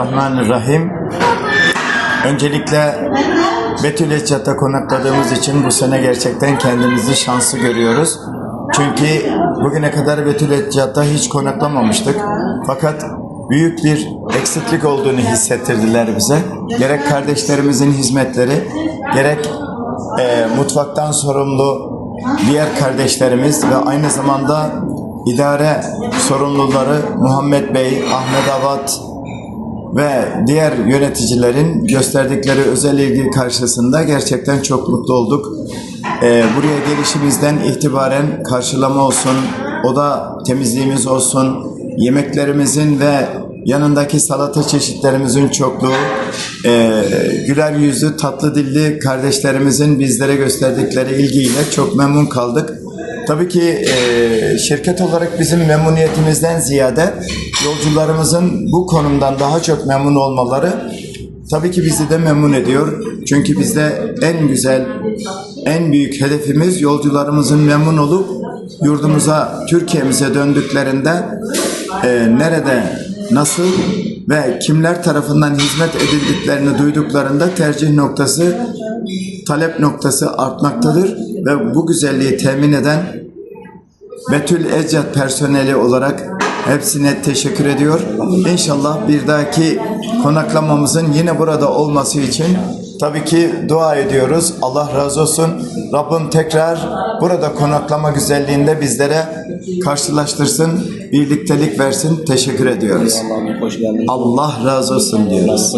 Bismillahirrahmanirrahim. Öncelikle Betül Eçat'ta konakladığımız için bu sene gerçekten kendimizi şanslı görüyoruz. Çünkü bugüne kadar Betül Eçat'ta hiç konaklamamıştık. Fakat büyük bir eksiklik olduğunu hissettirdiler bize. Gerek kardeşlerimizin hizmetleri, gerek e, mutfaktan sorumlu diğer kardeşlerimiz ve aynı zamanda idare sorumluları Muhammed Bey, Ahmet Avat ve diğer yöneticilerin gösterdikleri özel ilgi karşısında gerçekten çok mutlu olduk. Ee, buraya gelişimizden itibaren karşılama olsun, oda temizliğimiz olsun, yemeklerimizin ve yanındaki salata çeşitlerimizin çokluğu, e, güler yüzlü, tatlı dilli kardeşlerimizin bizlere gösterdikleri ilgiyle çok memnun kaldık. Tabii ki e, şirket olarak bizim memnuniyetimizden ziyade yolcularımızın bu konumdan daha çok memnun olmaları tabii ki bizi de memnun ediyor. Çünkü bizde en güzel, en büyük hedefimiz yolcularımızın memnun olup yurdumuza, Türkiye'mize döndüklerinde e, nerede, nasıl ve kimler tarafından hizmet edildiklerini duyduklarında tercih noktası talep noktası artmaktadır ve bu güzelliği temin eden Betül Ecat personeli olarak hepsine teşekkür ediyor. İnşallah bir dahaki konaklamamızın yine burada olması için tabii ki dua ediyoruz. Allah razı olsun. Rabbim tekrar burada konaklama güzelliğinde bizlere karşılaştırsın, birliktelik versin. Teşekkür ediyoruz. Allah razı olsun diyoruz.